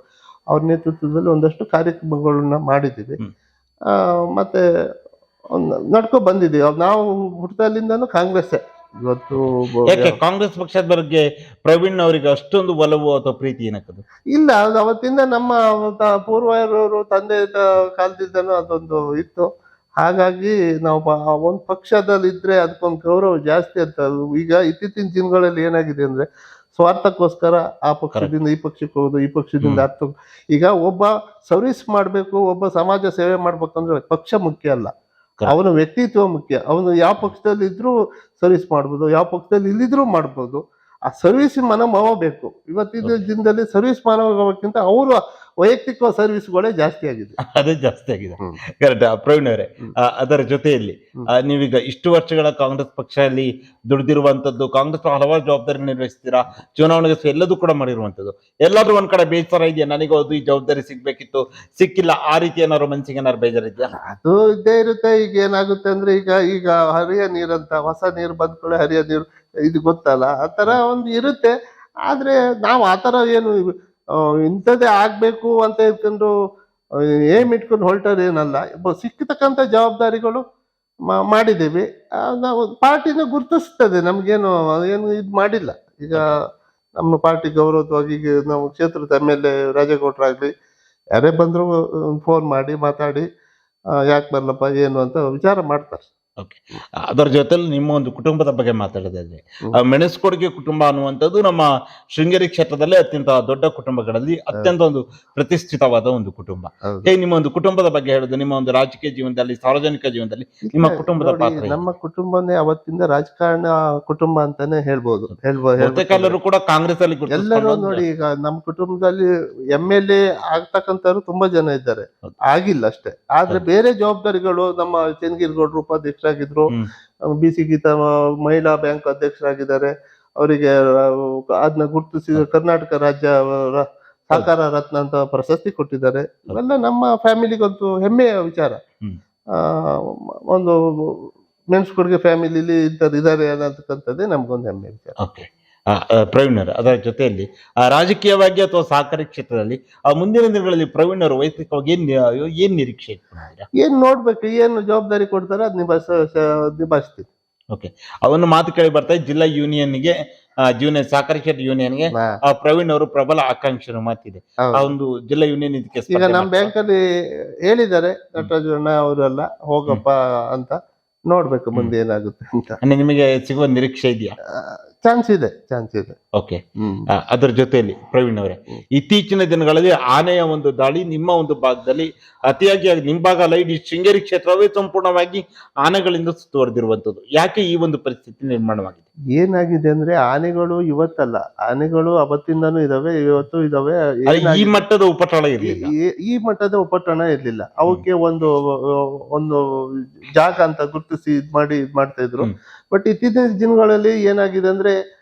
ಅವ್ರ ನೇತೃತ್ವದಲ್ಲಿ ಒಂದಷ್ಟು ಕಾರ್ಯಕ್ರಮಗಳನ್ನ ಮಾಡಿದ್ದೀವಿ. ಮತ್ತೆ ನಡ್ಕೊ ಬಂದಿದ್ದೀವಿ. ನಾವು ಹುಟ್ಟದಲ್ಲಿಂದನೂ ಕಾಂಗ್ರೆಸ್ ಇವತ್ತು ಯಾಕೆ ಕಾಂಗ್ರೆಸ್ ಪಕ್ಷದ ಬಗ್ಗೆ ಪ್ರವೀಣ್ ಅವರಿಗೆ ಅಷ್ಟೊಂದು ಒಲವು ಅಥವಾ ಪ್ರೀತಿ ಏನಕ್ಕದು? ಇಲ್ಲ ಅದು ಅವತ್ತಿಂದ ನಮ್ಮ ತ- ಪೂರ್ವಜರವರು ತಂದೆ ತ- ಕಾಲದಿಂದನೂ ಅದೊಂದು ಇತ್ತು. ಹಾಗಾಗಿ ನಾವು ಬ- ಒಂದು ಪಕ್ಷದಲ್ಲಿ ಇದ್ರೆ ಅದಕ್ಕೊಂದು ಗೌರವ ಜಾಸ್ತಿ ಅಂತ ಈಗ ಇತ್ತೀಚಿನ ದಿನಗಳಲ್ಲಿ ಏನಾಗಿದೆ ಅಂದ್ರೆ ಸ್ವಾರ್ಥಕ್ಕೋಸ್ಕರ ಆ ಪಕ್ಷದಿಂದ ಈ ಪಕ್ಷಕ್ಕೆ ಹೋಗೋದು ಈ ಪಕ್ಷದಿಂದ ಈಗ ಒಬ್ಬ ಸರ್ವಿಸ್ ಮಾಡಬೇಕು ಒಬ್ಬ ಸಮಾಜ ಸೇವೆ ಮಾಡ್ಬೇಕಂದ್ರೆ ಪಕ್ಷ ಮುಖ್ಯ ಅಲ್ಲ. ಅವನ ವ್ಯಕ್ತಿತ್ವ ಮುಖ್ಯ. ಅವನು ಯಾವ ಪಕ್ಷದಲ್ಲಿ ಇದ್ರೂ ಸರ್ವಿಸ್ ಮಾಡ್ಬೋದು ಯಾವ ಪಕ್ಷದಲ್ಲಿ ಇಲ್ಲಿದ್ರೂ ಮಾಡ್ಬೋದು. ಆ ಸರ್ವಿಸ್ ಮನೋಭಾವ ಬೇಕು. ಇವತ್ತಿನ ದಿನದಲ್ಲಿ ಸರ್ವಿಸ್ ಮನೋಭಾವಕ್ಕಿಂತ ಅವರು ವೈಯಕ್ತಿಕ ಸರ್ವಿಸ್ಗಳೇ ಜಾಸ್ತಿ ಆಗಿದೆ. ಅದೇ ಜಾಸ್ತಿ ಆಗಿದೆ. ಕರೆಕ್ಟ್ ಪ್ರವೀಣ್ ಅವರೇ ಅದರ ಜೊತೆಯಲ್ಲಿ ನೀವೀಗ ಇಷ್ಟು ವರ್ಷಗಳ ಕಾಂಗ್ರೆಸ್ ಪಕ್ಷದಲ್ಲಿ ದುಡಿದಿರುವಂತದ್ದು ಕಾಂಗ್ರೆಸ್ ಹಲವಾರು ಜವಾಬ್ದಾರಿ ನಿರ್ವಹಿಸ್ತೀರಾ? ಚುನಾವಣೆಗೆ ಎಲ್ಲದೂ ಕೂಡ ಮಾಡಿರುವಂತದ್ದು ಎಲ್ಲಾದ್ರೂ ಒಂದ್ ಕಡೆ ಬೇಜಾರ ಇದೆಯಾ? ನನಗೆ ಅದು ಈ ಜವಾಬ್ದಾರಿ ಸಿಗ್ಬೇಕಿತ್ತು. ಸಿಕ್ಕಿಲ್ಲ ಆ ರೀತಿ ಏನಾದ್ರು ಮನ್ಸಿಗೆ ಏನಾದ್ರು ಬೇಜಾರಿದ್ಯಾ? ಅದು ಇದ್ದೇ ಇರುತ್ತೆ. ಈಗ ಏನಾಗುತ್ತೆ ಅಂದ್ರೆ ಈಗ ಈಗ ಹರಿಯ ನೀರಂತ ಹೊಸ ನೀರು ಬಂದ್ಕೊಳ್ಳೆ ಹರಿಯ ನೀರು. ಇದು ಗೊತ್ತಲ್ಲ? ಆ ಥರ ಒಂದು ಇರುತ್ತೆ. ಆದರೆ ನಾವು ಆ ಥರ ಏನು ಇಂಥದ್ದೇ ಆಗಬೇಕು ಅಂತ ಇಟ್ಕೊಂಡು ಏಮ್ ಇಟ್ಕೊಂಡು ಹೊರಟರ್ ಏನಲ್ಲ. ಸಿಕ್ಕತಕ್ಕಂಥ ಜವಾಬ್ದಾರಿಗಳು ಮಾಡಿದ್ದೀವಿ. ನಾವು ಪಾರ್ಟಿನ ಗುರುತಿಸ್ತದೆ. ನಮಗೇನು ಏನು ಇದು ಮಾಡಿಲ್ಲ. ಈಗ ನಮ್ಮ ಪಾರ್ಟಿ ಗೌರವವಾಗಿ ಈಗ ನಾವು ಕ್ಷೇತ್ರದ ಎಂ ಎಲ್ ಎ ರಾಜೇಗೌಡರಾಗಲಿ ಯಾರೇ ಬಂದ್ರು ಫೋನ್ ಮಾಡಿ ಮಾತಾಡಿ ಯಾಕೆ ಬರಲಪ್ಪ ಏನು ಅಂತ ವಿಚಾರ ಮಾಡ್ತಾರೆ. ಅದರ ಜೊತೆಲಿ ನಿಮ್ಮ ಒಂದು ಕುಟುಂಬದ ಬಗ್ಗೆ ಮಾತಾಡೋದಾದ್ರೆ. ಮೆಣಸ್ಕೊಡುಗೆ ಕುಟುಂಬ ಅನ್ನುವಂಥದ್ದು ನಮ್ಮ ಶೃಂಗೇರಿ ಕ್ಷೇತ್ರದಲ್ಲಿ ಅತ್ಯಂತ ದೊಡ್ಡ ಕುಟುಂಬಗಳಲ್ಲಿ ಅತ್ಯಂತ ಒಂದು ಪ್ರತಿಷ್ಠಿತವಾದ ಒಂದು ಕುಟುಂಬ. ಹೇ ನಿಮ್ಮ ಒಂದು ಕುಟುಂಬದ ಬಗ್ಗೆ ಹೇಳುದು ನಿಮ್ಮ ಒಂದು ರಾಜಕೀಯ ಜೀವನದಲ್ಲಿ ಸಾರ್ವಜನಿಕ ಜೀವನದಲ್ಲಿ ನಿಮ್ಮ ಕುಟುಂಬದ ಪಾತ್ರ ನಮ್ಮ ಕುಟುಂಬನೇ ಅವತ್ತಿಂದ ರಾಜಕಾರಣ ಕುಟುಂಬ ಅಂತಾನೆ ಹೇಳ್ಬೋದು. ಹೇಳ್ಬೋದು. ಕೂಡ ಕಾಂಗ್ರೆಸ್ ಅಲ್ಲಿ ಎಲ್ಲರೂ ನೋಡಿ ಈಗ ನಮ್ಮ ಕುಟುಂಬದಲ್ಲಿ ಎಂ ಎಲ್ ಎ ಆಗ್ತಕ್ಕಂಥವ್ರು ತುಂಬಾ ಜನ ಇದ್ದಾರೆ. ಆಗಿಲ್ಲ ಅಷ್ಟೇ. ಆದ್ರೆ ಬೇರೆ ಜವಾಬ್ದಾರಿಗಳು ನಮ್ಮ ಚೆನ್ನಗಿರಿಗೌಡರು ಉಪಾಧ್ಯಕ್ಷರಾಗಿದ್ರು ಹ್ಮ್. ಬಿ ಸಿ ಗೀತಾ ಮಹಿಳಾ ಬ್ಯಾಂಕ್ ಅಧ್ಯಕ್ಷರಾಗಿದ್ದಾರೆ. ಅವರಿಗೆ ಅದನ್ನ ಗುರುತಿಸಿದ ಕರ್ನಾಟಕ ರಾಜ್ಯ ಸಹಕಾರ ರತ್ನ ಅಂತ ಪ್ರಶಸ್ತಿ ಕೊಟ್ಟಿದ್ದಾರೆ. ಇವೆಲ್ಲ ನಮ್ಮ ಫ್ಯಾಮಿಲಿಗೊಂದು ಹೆಮ್ಮೆಯ ವಿಚಾರ. ಒಂದು ಮೆಣಸ್ಕೊಡುಗೆ ಫ್ಯಾಮಿಲಿಲಿ ಇಂಥದ್ದು ಇದ್ದಾರೆ ಅನ್ನತಕ್ಕಂಥದ್ದೇ ನಮ್ಗೊಂದು ಹೆಮ್ಮೆ ವಿಚಾರ. ಓಕೆ. ಪ್ರವೀಣರು ಅದರ ಜೊತೆಯಲ್ಲಿ ಆ, ರಾಜಕೀಯವಾಗಿ ಅಥವಾ ಸಹಕಾರಿ ಕ್ಷೇತ್ರದಲ್ಲಿ ಆ ಮುಂದಿನ ದಿನಗಳಲ್ಲಿ ಪ್ರವೀಣರು ವೈಯಕ್ತಿಕವಾಗಿ ಏನ್ ಏನ್ ನಿರೀಕ್ಷೆ ಇಟ್ಕೊಂಡಿದ್ದಾರೆ ಏನ್ ನೋಡ್ಬೇಕು ಏನು ಜವಾಬ್ದಾರಿ ಕೊಡ್ತಾರೆ ಅದ್ ನಿಭಾಯಿಸ ನಿಭಾಯಿಸ್ತೀವಿ. ಅವನು ಮಾತು ಕೇಳಿ ಬರ್ತಾ ಜಿಲ್ಲಾ ಜಿಲ್ಲಾ ಯೂನಿಯನ್ಗೆ ಜೂನಿಯರ್ ಸಹಕಾರಿ ಕ್ಷೇತ್ರ ಯೂನಿಯನ್ಗೆ ಪ್ರವೀಣ್ ಅವರು ಪ್ರಬಲ ಆಕಾಂಕ್ಷೆ ಮಾತಿದೆ. ಆ ಒಂದು ಜಿಲ್ಲಾ ಯೂನಿಯನ್ ಇದಕ್ಕೆ ಈಗ ನಮ್ಮ. ಬ್ಯಾಂಕ್ ಅಲ್ಲಿ ಹೇಳಿದ್ದಾರೆ ನಟರಾಜಣ್ಣ ಅವರೆಲ್ಲ ಹೋಗಪ್ಪ ಅಂತ ನೋಡ್ಬೇಕು ಮುಂದೆ ಏನಾಗುತ್ತೆ ಅಂತ. ನಿಮಗೆ ಸಿಗುವ ನಿರೀಕ್ಷೆ ಇದೆಯಾ? ಚಾನ್ಸ್ ಇದೆ ಚಾನ್ಸ್ ಇದೆ. ಓಕೆ ಅದರ ಜೊತೆಯಲ್ಲಿ ಪ್ರವೀಣ್ ಅವರೇ. ಇತ್ತೀಚಿನ ದಿನಗಳಲ್ಲಿ ಆನೆಯ ಒಂದು ದಾಳಿ ನಿಮ್ಮ ಒಂದು ಭಾಗದಲ್ಲಿ ಅತಿಯಾಗಿ ನಿಂಬಾಗ ಅಲ್ಲ ಇಡೀ ಶೃಂಗೇರಿ ಕ್ಷೇತ್ರವೇ ಸಂಪೂರ್ಣವಾಗಿ ಆನೆಗಳಿಂದ ಸುತ್ತುವರೆದಿರುವಂತದ್ದು. ಯಾಕೆ ಈ ಒಂದು ಪರಿಸ್ಥಿತಿ ನಿರ್ಮಾಣವಾಗಿದೆ? ಏನಾಗಿದೆ ಅಂದ್ರೆ ಆನೆಗಳು ಇವತ್ತಲ್ಲ ಆನೆಗಳು ಅವತ್ತಿಂದನೂ ಇದಾವೆ ಇವತ್ತು ಇದಾವೆ ಈ ಮಟ್ಟದ ಉಪಟಳ ಇರಲಿಲ್ಲ. ಈ- ಈ ಮಟ್ಟದ ಉಪಟಣ ಇರ್ಲಿಲ್ಲ. ಅವಕ್ಕೆ ಒಂದು ಒಂದು ಜಾಗ ಅಂತ ಗುರುತಿಸಿ ಇದ್ ಮಾಡಿ ಇದ್ ಮಾಡ್ತಾ ಇದ್ರು. ಬಟ್ ಇತ್ತೀಚಿನ ದಿನಗಳಲ್ಲಿ ಏನಾಗಿದೆ ಅಂದ್ರೆ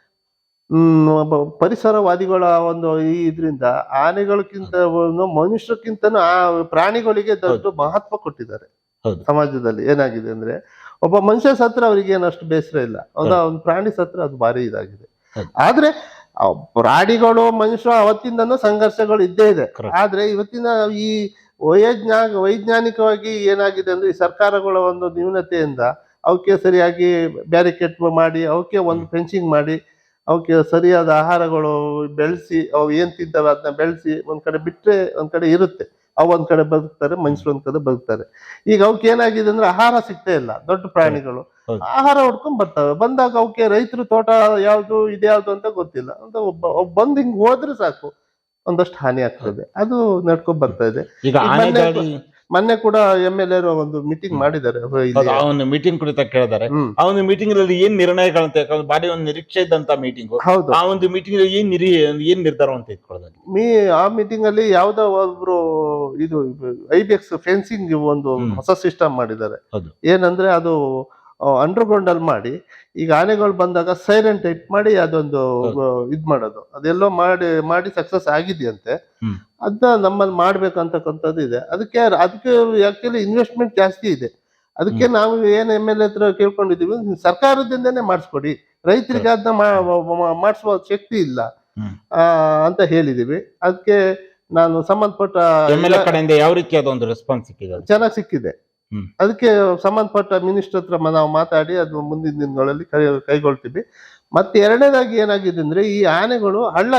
ಪರಿಸರವಾದಿಗಳ ಒಂದು ಈ ಇದ್ರಿಂದ ಆನೆಗಳಕ್ಕಿಂತ ಒಂದು ಮನುಷ್ಯಕ್ಕಿಂತನೂ ಆ ಪ್ರಾಣಿಗಳಿಗೆ ದೊಡ್ಡ ಮಹತ್ವ ಕೊಟ್ಟಿದ್ದಾರೆ. ಸಮಾಜದಲ್ಲಿ. ಏನಾಗಿದೆ ಅಂದ್ರೆ ಒಬ್ಬ ಮನುಷ್ಯ ಸತ್ರ ಅವ್ರಿಗೆ ಏನಷ್ಟು ಬೇಸರ ಇಲ್ಲ. ಒಂದು ಒಂದು ಪ್ರಾಣಿ ಸತ್ರ ಅದು ಭಾರಿ ಇದಾಗಿದೆ. ಆದ್ರೆ ಪ್ರಾಣಿಗಳು ಮನುಷ್ಯ ಅವತ್ತಿಂದನು ಸಂಘರ್ಷಗಳು ಇದ್ದೇ ಇದೆ. ಆದ್ರೆ ಇವತ್ತಿನ ಈ ವೈಜ್ಞಾ ವೈಜ್ಞಾನಿಕವಾಗಿ ಏನಾಗಿದೆ ಅಂದ್ರೆ ಈ ಸರ್ಕಾರಗಳ ಒಂದು ನ್ಯೂನತೆಯಿಂದ ಅವಕ್ಕೆ ಸರಿಯಾಗಿ ಬ್ಯಾರಿಕೇಡ್ ಮಾಡಿ ಅವಕ್ಕೆ ಒಂದು ಫೆನ್ಸಿಂಗ್ ಮಾಡಿ ಅವಕ್ಕೆ ಸರಿಯಾದ ಆಹಾರಗಳು ಬೆಳೆಸಿ ಅವು ಏನು ತಿಂತವೆ ಅದನ್ನ ಬೆಳೆಸಿ ಒಂದು ಕಡೆ ಬಿಟ್ಟರೆ ಒಂದು ಕಡೆ ಇರುತ್ತೆ. ಅವು ಒಂದು ಕಡೆ ಬದುಕ್ತಾರೆ ಮನುಷ್ಯರು ಒಂದು ಕಡೆ ಬದುಕ್ತಾರೆ. ಈಗ ಅವಕ್ಕೆ ಏನಾಗಿದೆ ಅಂದ್ರೆ ಆಹಾರ ಸಿಗ್ತಾ ಇಲ್ಲ ದೊಡ್ಡ ಪ್ರಾಣಿಗಳು. ಆಹಾರ ಹೊಡ್ಕೊಂಡ್ ಬರ್ತವೆ. ಬಂದಾಗ ಅವಕ್ಕೆ ರೈತರು ತೋಟ ಯಾವ್ದು ಯಾವುದು ಅಂತ ಗೊತ್ತಿಲ್ಲ. ಅಂತ ಒಬ್ಬ ಒಬ್ಬ ಬಂದ್ ಹಿಂಗ್ ಹೋದ್ರೆ ಸಾಕು. ಒಂದಷ್ಟು ಹಾನಿ ಆಗ್ತದೆ. ಅದು ನಡ್ಕೊಂಡ್ ಬರ್ತಾ ಇದೆ. ಮೊನ್ನೆ ಕೂಡ ಎಂ ಎಲ್ ಎ ಒಂದು ಮೀಟಿಂಗ್ ಮಾಡಿದ್ದಾರೆ. ಅವನು ಆ ಒಂದು ಮೀಟಿಂಗ್ ಕುರಿತ ಕೇಳಿದ್ದಾರೆ. ಆ ಒಂದು ಮೀಟಿಂಗ್ ಅಲ್ಲಿ ಏನ್ ನಿರ್ಣಯಗಳಂತ ಯಾಕಂದ್ರೆ ಬಾರಿ ಒಂದು ನಿರೀಕ್ಷೆ ಇದ್ದಂತ ಮೀಟಿಂಗ್ ಹೌದು. ಆ ಒಂದು ಮೀಟಿಂಗ್ ಏನ್ ನಿರೀ ಏನ್ ನಿರ್ಧಾರ ಅಂತ ಇಟ್ಕೊಳ್ಳೋದು? ಮೀ ಆ ಮೀಟಿಂಗ್ ಅಲ್ಲಿ ಯಾವ್ದೋ ಒಬ್ರು ಇದು ಐ ಬಿ ಎಕ್ಸ್ ಫೆನ್ಸಿಂಗ್ ಒಂದು ಹೊಸ ಸಿಸ್ಟಮ್ ಮಾಡಿದ್ದಾರೆ. ಏನಂದ್ರೆ ಅದು ಅಂಡರ್ಗ್ರೌಂಡ್ ಅಲ್ಲಿ ಮಾಡಿ ಈಗ ಆನೆಗಳು ಬಂದಾಗ ಸೈಲೆಂಟ್ ಟೈಪ್ ಮಾಡಿ ಅದೊಂದು. ಇದ್ ಮಾಡೋದು. ಅದೆಲ್ಲೋ ಮಾಡಿ ಮಾಡಿ ಸಕ್ಸಸ್ ಆಗಿದೆಯಂತೆ. ಅದನ್ನ ನಮ್ಮಲ್ಲಿ ಮಾಡ್ಬೇಕಂತಕ್ಕಂಥದ್ದು ಇದೆ. ಅದಕ್ಕೆ ಅದಕ್ಕೆ ಆಕ್ಚುಲಿ ಇನ್ವೆಸ್ಟ್ಮೆಂಟ್ ಜಾಸ್ತಿ ಇದೆ. ಅದಕ್ಕೆ ನಾವು ಏನು ಎಂ ಎಲ್ ಎ ಹತ್ರ ಕೇಳ್ಕೊಂಡಿದೀವಿ ಸರ್ಕಾರದಿಂದನೇ ಮಾಡಿಸ್ಕೊಡಿ. ರೈತರಿಗೆ ಅದನ್ನ ಮಾಡಿಸುವ ಶಕ್ತಿ ಇಲ್ಲ. ಅಂತ ಹೇಳಿದೀವಿ. ಅದಕ್ಕೆ ನಾನು ಸಂಬಂಧಪಟ್ಟ ಕಡೆಯಿಂದ ಯಾವ ರೀತಿ ಒಂದು ರೆಸ್ಪಾನ್ಸ್ ಸಿಕ್ಕಿದೆ? ಚೆನ್ನಾಗಿ ಸಿಕ್ಕಿದೆ. ಅದಕ್ಕೆ ಸಂಬಂಧಪಟ್ಟ ಮಿನಿಸ್ಟರ್ ಹತ್ರ ನಾವು ಮಾತಾಡಿ ಅದು ಮುಂದಿನ ದಿನಗಳಲ್ಲಿ ಕೈ ಕೈಗೊಳ್ತೀವಿ. ಮತ್ತೆ ಎರಡನೇದಾಗಿ ಏನಾಗಿದೆ ಅಂದ್ರೆ ಈ ಆನೆಗಳು ಹಳ್ಳ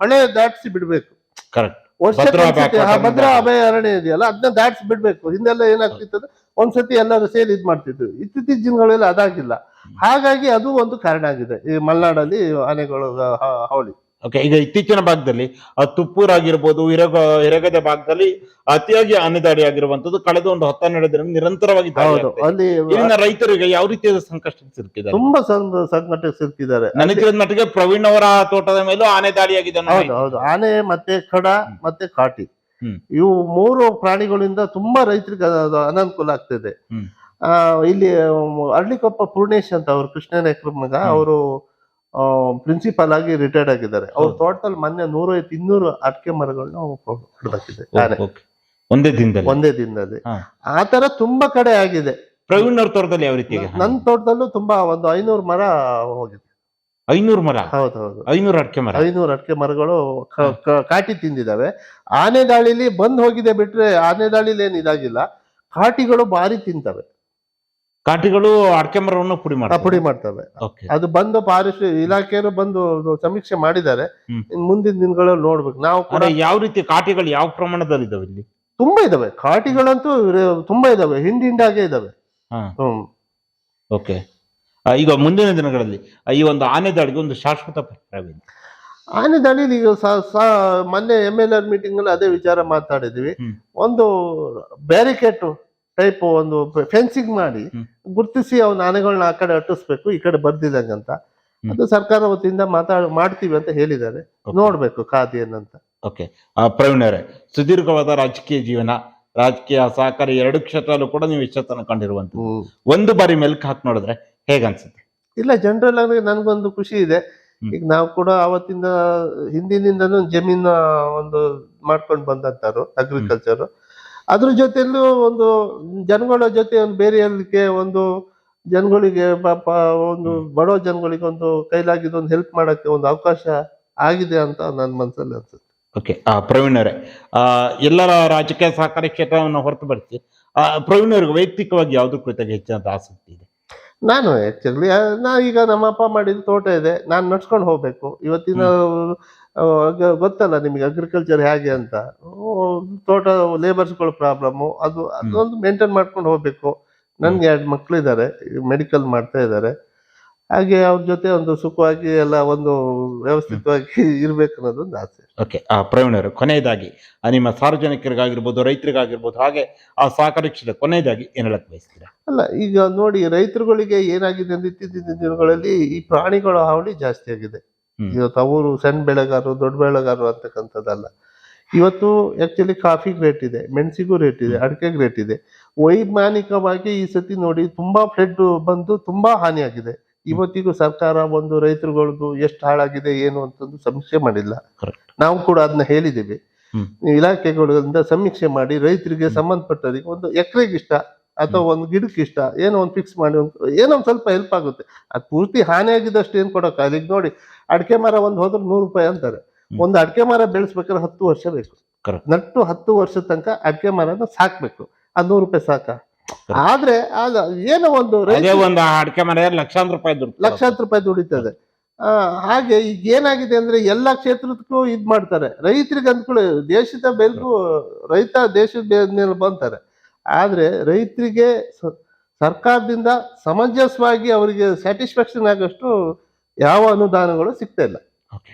ಹಳೆ ದಾಟಿಸಿ ಬಿಡ್ಬೇಕು. ವರ್ಷಕ್ಕೆ ಭದ್ರಾ ಒಂದ್ಸತಿ- backward ಹಾ, ಭದ್ರಾ ಅರಣ್ಯ. ಅಭಯಾರಣ್ಯ ಇದೆಯಲ್ಲ ಅದನ್ನ ದಾಟ್ಸ್ ಬಿಡ್ಬೇಕು. ಹಿಂದೆಲ್ಲ ಏನಾಗ್ತಿತ್ತು ಅಂದ್ರೆ ಒಂದ್ಸತಿ ಎಲ್ಲರೂ ಸೇರಿ ಇದ್ ಮಾಡ್ತಿದ್ರು ಇತ್ತೀಚಿನ ದಿನಗಳಲ್ಲಿ ಅದಾಗಿಲ್ಲ. ಹಾಗಾಗಿ ಅದು ಒಂದು ಕಾರಣ ಆಗಿದೆ. ಈ ಮಲೆನಾಡಲ್ಲಿ ಆನೆಗಳು ಹಾವಳಿ. ಓಕೆ ಈಗ ಇತ್ತೀಚಿನ ಭಾಗದಲ್ಲಿ ಆ, ತುಪ್ಪೂರ್ ಆಗಿರ್ಬೋದು ಹಿರಗ ಹಿರಗದ ಭಾಗದಲ್ಲಿ ಅತಿಯಾಗಿ ಆನೆದಾಡಿ ಆಗಿರುವಂತದ್ದು ಕಳೆದ ಒಂದು ಹತ್ತ ದಿನ ನಿರಂತರವಾಗಿ ದಾಳಿ ಅಲ್ಲಿ ಇಲ್ಲಿನ ರೈತರಿಗೆ ಯಾವ ರೀತಿಯಾದ ಸಂಕಷ್ಟ ಸಿಲುಕಿದ್ದಾರೆ? ತುಂಬಾ ಸಂಕಟ ಸಿಲುಕಿದ್ದಾರೆ. ಸಿಕ್ಕಿದ್ದಾರೆ ನನಗೆ ಮಟ್ಟಿಗೆ ಪ್ರವೀಣ್ ಅವರ ತೋಟದ ಮೇಲೂ ಆನೆ ದಾಳಿಯಾಗಿದೆ ಆಗಿದೆ ಹೌದು ಹೌದು. ಆನೆ ಮತ್ತೆ ಖಡ ಮತ್ತೆ ಕಾಟಿ. ಇವು ಮೂರು ಪ್ರಾಣಿಗಳಿಂದ ತುಂಬಾ ರೈತರಿಗೆ ಅನಾನುಕೂಲ ಆಗ್ತಿದೆ. ಇಲ್ಲಿ ಅರ್ಳಿಕೊಪ್ಪ ಪೂರ್ಣೇಶ್ ಅಂತ ಅವರು ಕೃಷ್ಣ ಮಗ ಅವರು ಪ್ರಿನ್ಸಿಪಾಲ್ ಆಗಿ ರಿಟೈರ್ಡ್ ಆಗಿದ್ದಾರೆ. ಅವ್ರ. ತೋಟದಲ್ಲಿ ಮೊನ್ನೆ ನೂರೈವತ್ತು ಇನ್ನೂರು ಅಡಿಕೆ ಮರಗಳನ್ನ ಹೊಡೆದಾಕಿದೆ. ಒಂದೇ ದಿನದಲ್ಲಿ? ಒಂದೇ ದಿನದಲ್ಲಿ. ಆ ತರ ತುಂಬಾ ಕಡೆ ಆಗಿದೆ. ಪ್ರವೀಣ್ ಅವ್ರ ತೋಟದಲ್ಲಿ ಯಾವ ರೀತಿ ನನ್ನ ತೋಟದಲ್ಲೂ ತುಂಬಾ ಒಂದು ಐನೂರು ಮರ ಹೋಗಿದೆ. ಐನೂರು ಮರ? ಹೌದು ಹೌದು ಐನೂರು ಅಡಿಕೆ ಮರ? ಐನೂರು ಅಡಿಕೆ ಮರಗಳು ಕಾಟಿ ತಿಂದಿದಾವೆ ಆನೆ ದಾಳಿಲಿ ಬಂದ್ ಹೋಗಿದೆ ಬಿಟ್ರೆ ಆನೆ ದಾಳಿಲಿ ಏನ್ ಇದಾಗಿಲ್ಲ. ಕಾಟಿಗಳು ಭಾರಿ ತಿಂತವೆ. ಕಾಟಿಗಳು ಅಡಕೆ ಮರವನ್ನು ಪುಡಿ ಮಾಡ್ತಾರೆ ಪುಡಿ ಮಾಡ್ತವೆ. ಅದು ಬಂದು ಫಾರೆಸ್ಟ್ ಇಲಾಖೆಯವರು ಬಂದು ಸಮೀಕ್ಷೆ ಮಾಡಿದ್ದಾರೆ. ಮುಂದಿನ ದಿನಗಳಲ್ಲಿ ನೋಡ್ಬೇಕು. ನಾವು ಕೂಡ ಯಾವ ರೀತಿ ಕಾಟಿಗಳು ಯಾವ ಪ್ರಮಾಣದಲ್ಲಿ ಇದಾವೆ ಇಲ್ಲಿ? ತುಂಬಾ ಇದಾವೆ. ಕಾಟಿಗಳಂತೂ ತುಂಬಾ ಇದಾವೆ. ಹಿಂದಿಂದಾಗೆ ಹಿಂಡಾಗೆ ಇದಾವೆ ಹ್ಮ್. ಓಕೆ ಈಗ ಮುಂದಿನ ದಿನಗಳಲ್ಲಿ ಈ ಒಂದು ಆನೆ ದಾಳಿಗೆ ಒಂದು ಶಾಶ್ವತ ಆನೆ ದಾಳಿಲಿ ಈಗ ಮೊನ್ನೆ ಎಂ ಎಲ್ ಆರ್ ಮೀಟಿಂಗ್ ಅಲ್ಲಿ ಅದೇ ವಿಚಾರ ಮಾತಾಡಿದ್ವಿ. ಒಂದು ಬ್ಯಾರಿಕೇಡ್ ಟೈಪ್ ಒಂದು ಫೆನ್ಸಿಂಗ್ ಮಾಡಿ. ಗುರ್ತಿಸಿ ಅವ್ನ ಆನೆಗಳನ್ನ ಆ ಕಡೆ ಅಟ್ಟಿಸ್ಬೇಕು ಈ ಕಡೆ ಬರ್ದಿದಂಗಂತ ಅಂತ. ಅದು ಸರ್ಕಾರ ವತಿಯಿಂದ ಮಾತಾಡ ಮಾಡ್ತೀವಿ ಅಂತ ಹೇಳಿದ್ದಾರೆ. ನೋಡ್ಬೇಕು ಖಾದಿ ಏನಂತ ಓಕೆ. ಪ್ರವೀಣ್ ಅವರೇ ಸುದೀರ್ಘವಾದ ರಾಜಕೀಯ ಜೀವನ ರಾಜಕೀಯ ಸಹಕಾರ ಎರಡು ಕ್ಷೇತ್ರದಲ್ಲೂ ಕೂಡ ನೀವು ಇಷ್ಟತನ ಕಂಡಿರುವಂತದ್ದು ಹ್ಮ್. ಒಂದು ಬಾರಿ ಮೆಲ್ಕ್ ಹಾಕ್ ನೋಡಿದ್ರೆ ಹೇಗನ್ಸುತ್ತೆ? ಇಲ್ಲ ಜನರಲ್ ಆಗಿ ನನ್ಗೊಂದು ಖುಷಿ ಇದೆ. ಈಗ ನಾವು ಕೂಡ ಅವತ್ತಿಂದ ಹಿಂದಿನಿಂದನೂ ಜಮೀನ ಒಂದು ಮಾಡ್ಕೊಂಡು ಬಂದಂತಾರು ಅಗ್ರಿಕಲ್ಚರ್ ಅದ್ರ ಜೊತೆಲೂ ಒಂದು ಜನಗಳ ಜೊತೆ ಒಂದು ಬೇರೆಯಲ್ಲಿಗೆ ಒಂದು ಜನಗಳಿಗೆ ಪಾಪ ಒಂದು ಬಡವ ಜನಗಳಿಗೆ ಒಂದು ಕೈಲಾಗಿದ್ದು ಒಂದು ಹೆಲ್ಪ್ ಮಾಡಕ್ಕೆ ಒಂದು ಅವಕಾಶ ಆಗಿದೆ ಅಂತ ನನ್ನ ಮನಸ್ಸಲ್ಲಿ ಅನ್ಸುತ್ತೆ. ಓಕೆ ಪ್ರವೀಣ್ ಅವರೇ ಆ, ಎಲ್ಲರ ರಾಜಕೀಯ ಸಹಕಾರಿ ಕ್ಷೇತ್ರವನ್ನು ಹೊರತುಪಡಿಸಿ ಆ, ಪ್ರವೀಣ್ ಅವ್ರಿಗೆ ವೈಯಕ್ತಿಕವಾಗಿ ಯಾವ್ದು ಕುರಿತಾಗಿ ಹೆಚ್ಚಿನ ಆಸಕ್ತಿ ಇದೆ? ನಾನು ಆಕ್ಚುಲಿ ನಾ ಈಗ ನಮ್ಮ ಅಪ್ಪ ಮಾಡಿದ ತೋಟ ಇದೆ ನಾನು ನಡ್ಸ್ಕೊಂಡು ಹೋಗ್ಬೇಕು. ಇವತ್ತಿನ ಗೊತ್ತಲ್ಲ ನಿಮಗೆ ಅಗ್ರಿಕಲ್ಚರ್ ಹೇಗೆ ಅಂತ. ತೋಟ ಲೇಬರ್ಸ್ಗಳ ಪ್ರಾಬ್ಲಮ್ಮು ಅದು ಅದೊಂದು ಮೇಂಟೈನ್ ಮಾಡ್ಕೊಂಡು ಹೋಗ್ಬೇಕು. ನನಗೆ ಎರಡು ಮಕ್ಕಳಿದ್ದಾರೆ ಮೆಡಿಕಲ್ ಮಾಡ್ತಾ ಇದ್ದಾರೆ ಹಾಗೆ ಅವ್ರ ಜೊತೆ ಒಂದು ಸುಖವಾಗಿ ಎಲ್ಲ ಒಂದು ವ್ಯವಸ್ಥಿತವಾಗಿ ಇರಬೇಕು ಅನ್ನೋದೊಂದು ಆಸೆ. ಓಕೆ ಆ ಪ್ರವೀಣರು ಕೊನೆಯದಾಗಿ ನಿಮ್ಮ ಸಾರ್ವಜನಿಕರಿಗಾಗಿರ್ಬೋದು ರೈತರಿಗಾಗಿರ್ಬೋದು ಹಾಗೆ ಆ ಸಹಕಾರಿ ಕ್ಷೇತ್ರ ಕೊನೆಯದಾಗಿ ಏನ್ ಹೇಳಕ್ ಬಯಸ್ತೀರಾ? ಅಲ್ಲ ಈಗ ನೋಡಿ ರೈತರುಗಳಿಗೆ ಏನಾಗಿದೆ ಅಂದ್ರೆ ಇತ್ತೀಚಿನ ದಿನಗಳಲ್ಲಿ ಈ ಪ್ರಾಣಿಗಳ ಹಾವಳಿ ಜಾಸ್ತಿ ಆಗಿದೆ. ಇವತ್ತು ಅವರು ಸಣ್ಣ ಬೆಳೆಗಾರರು ದೊಡ್ಡ ಬೆಳೆಗಾರರು ಅಂತಕ್ಕಂಥದ್ದಲ್ಲ. ಇವತ್ತು ಆ್ಯಕ್ಚುಲಿ ಕಾಫಿಗೆ ರೇಟ್ ಇದೆ ಮೆಣಸಿಗೂ ರೇಟ್ ಇದೆ ಅಡಿಕೆಗೆ ರೇಟ್ ಇದೆ. ವೈಜ್ಞಾನಿಕವಾಗಿ ಈ ಸತಿ ನೋಡಿ ತುಂಬಾ ಫ್ಲಡ್ ಬಂದು ತುಂಬಾ ಹಾನಿಯಾಗಿದೆ. ಇವತ್ತಿಗೂ ಸರ್ಕಾರ ಒಂದು ರೈತರುಗಳಿಗೂ ಎಷ್ಟು ಹಾಳಾಗಿದೆ ಏನು ಅಂತಂದು ಸಮೀಕ್ಷೆ ಮಾಡಿಲ್ಲ. ನಾವು ಕೂಡ ಅದನ್ನ ಹೇಳಿದ್ದೀವಿ. ಇಲಾಖೆಗಳಿಂದ ಸಮೀಕ್ಷೆ ಮಾಡಿ ರೈತರಿಗೆ ಸಂಬಂಧಪಟ್ಟವರಿಗೆ ಒಂದು ಎಕರೆಗೆ ಇಷ್ಟ ಅಥವಾ ಒಂದು ಗಿಡಕ್ಕೆ ಇಷ್ಟ ಏನೋ ಒಂದು ಫಿಕ್ಸ್ ಮಾಡಿ ಒಂದು ಏನೋ ಒಂದು ಸ್ವಲ್ಪ ಹೆಲ್ಪ್ ಆಗುತ್ತೆ. ಅದು ಪೂರ್ತಿ ಹಾನಿ ಆಗಿದ್ದಷ್ಟು ಏನು ಕೊಡೋಕ್ಕಾಗಲ್ಲ ಈಗ ನೋಡಿ ಅಡಿಕೆ ಮರ ಒಂದು ಹೋದ್ರೆ ನೂರು ರೂಪಾಯಿ ಅಂತಾರೆ. ಒಂದು ಅಡಿಕೆ ಮರ ಬೆಳೆಸ್ಬೇಕಾದ್ರೆ ಹತ್ತು ವರ್ಷ ಬೇಕು. ನಟ್ಟು ಹತ್ತು ವರ್ಷ ತನಕ ಅಡಿಕೆ ಮರನ ಸಾಕ್ಬೇಕು. ಅದು ನೂರು ರೂಪಾಯಿ ಸಾಕ. ಆದ್ರೆ ಅದು ಏನೋ ಒಂದು ಅದೇ ರೈತ ಒಂದು ಅಡಿಕೆ ಮರ ಲಕ್ಷಾಂತರ ರೂಪಾಯಿ ದುಡ್ಡು. ಲಕ್ಷಾಂತರ ರೂಪಾಯಿ ದುಡಿತದೆ ಆ, ಹಾಗೆ ಈಗ ಏನಾಗಿದೆ ಅಂದ್ರೆ ಎಲ್ಲಾ ಕ್ಷೇತ್ರಕ್ಕೂ ಇದ್ ಮಾಡ್ತಾರೆ. ರೈತರಿಗೆ ಅಂದ್ಕೊಳ್ಳಿ ದೇಶದ ಬೆಲ್ಗೂ ರೈತ ದೇಶದ ಮೇಲೆ ಬಂತಾರೆ ಆದ್ರೆ ರೈತರಿಗೆ ಸರ್ಕಾರದಿಂದ ಸಮಂಜಸವಾಗಿ ಅವರಿಗೆ ಸ್ಯಾಟಿಸ್ಫ್ಯಾಕ್ಷನ್ ಆಗೋಷ್ಟು ಯಾವ ಅನುದಾನಗಳು ಸಿಗ್ತಾ ಇಲ್ಲ. ಓಕೆ.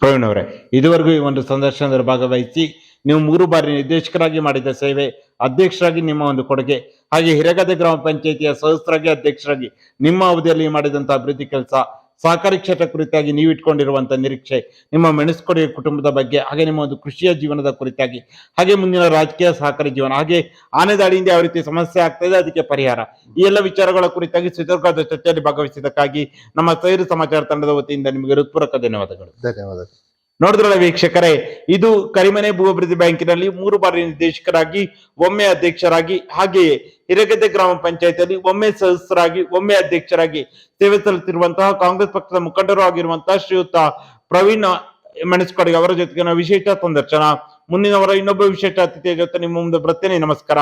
ಪ್ರವೀಣ್ ಅವರೇ, ಇದುವರೆಗೂ ಈ ಒಂದು ಸಂದರ್ಶನದಲ್ಲಿ ಭಾಗವಹಿಸಿ ನೀವು ಮೂರು ಬಾರಿ ನಿರ್ದೇಶಕರಾಗಿ ಮಾಡಿದ ಸೇವೆ, ಅಧ್ಯಕ್ಷರಾಗಿ ನಿಮ್ಮ ಒಂದು ಕೊಡುಗೆ, ಹಾಗೆ ಹಿರೇಗದ್ದೆ ಗ್ರಾಮ ಪಂಚಾಯಿತಿಯ ಸದಸ್ಯರಾಗಿ, ಅಧ್ಯಕ್ಷರಾಗಿ ನಿಮ್ಮ ಅವಧಿಯಲ್ಲಿ ಮಾಡಿದಂಥ ಅಭಿವೃದ್ಧಿ ಕೆಲಸ ಸಹಕಾರಿ ಕ್ಷೇತ್ರ ಕುರಿತಾಗಿ ನೀವು ಇಟ್ಕೊಂಡಿರುವಂತ ನಿರೀಕ್ಷೆ ನಿಮ್ಮ ಮೆಣಸ್ಕೊಡಿ ಕುಟುಂಬದ ಬಗ್ಗೆ, ಹಾಗೆ ನಿಮ್ಮ ಒಂದು ಕೃಷಿಯ ಜೀವನದ ಕುರಿತಾಗಿ, ಹಾಗೆ ಮುಂದಿನ ರಾಜಕೀಯ ಸಹಕಾರಿ ಜೀವನ, ಹಾಗೆ ಆನೆ ದಾಳಿಯಿಂದ ಯಾವ ರೀತಿ ಸಮಸ್ಯೆ ಆಗ್ತಾ ಇದೆ ಅದಕ್ಕೆ ಪರಿಹಾರ. ಈ ಎಲ್ಲ ವಿಚಾರಗಳ ಕುರಿತಾಗಿ ಚಿತ್ರದುರ್ಗದ ಚರ್ಚೆಯಲ್ಲಿ ಭಾಗವಹಿಸಿದ್ದಕ್ಕಾಗಿ ನಮ್ಮ ಸೈರು ಸಮಾಚಾರ ತಂಡದ ವತಿಯಿಂದ ನಿಮಗೆ ಹೃತ್ಪೂರ್ವಕ ಧನ್ಯವಾದಗಳು. ಧನ್ಯವಾದ ನೋಡಿದ್ರಲ್ಲ ವೀಕ್ಷಕರೇ, ಇದು ಕರಿಮನೆ ಭೂ ಅಭಿವೃದ್ಧಿ ಬ್ಯಾಂಕಿನಲ್ಲಿ ಮೂರು ಬಾರಿ ನಿರ್ದೇಶಕರಾಗಿ, ಒಮ್ಮೆ ಅಧ್ಯಕ್ಷರಾಗಿ, ಹಾಗೆಯೇ ಹಿರೇಗದ್ದೆ ಗ್ರಾಮ ಪಂಚಾಯತಿಯಲ್ಲಿ ಒಮ್ಮೆ ಸದಸ್ಯರಾಗಿ, ಒಮ್ಮೆ ಅಧ್ಯಕ್ಷರಾಗಿ ಸೇವೆ ಸಲ್ಲಿಸಿರುವಂತಹ ಕಾಂಗ್ರೆಸ್ ಪಕ್ಷದ ಮುಖಂಡರು ಆಗಿರುವಂತಹ ಶ್ರೀಯುತ ಪ್ರವೀಣ್ ಮೆಣಸ್ಕಡಿ ಅವರ ಜೊತೆಗಿನ ವಿಶೇಷ ಸಂದರ್ಶನ ಮುಂದಿನವರ ಇನ್ನೊಬ್ಬ ವಿಶೇಷ ಅತಿಥಿಯ ಜೊತೆ ನಿಮ್ಮ ಮುಂದೆ ಬರ್ತೇನೆ ನಮಸ್ಕಾರ.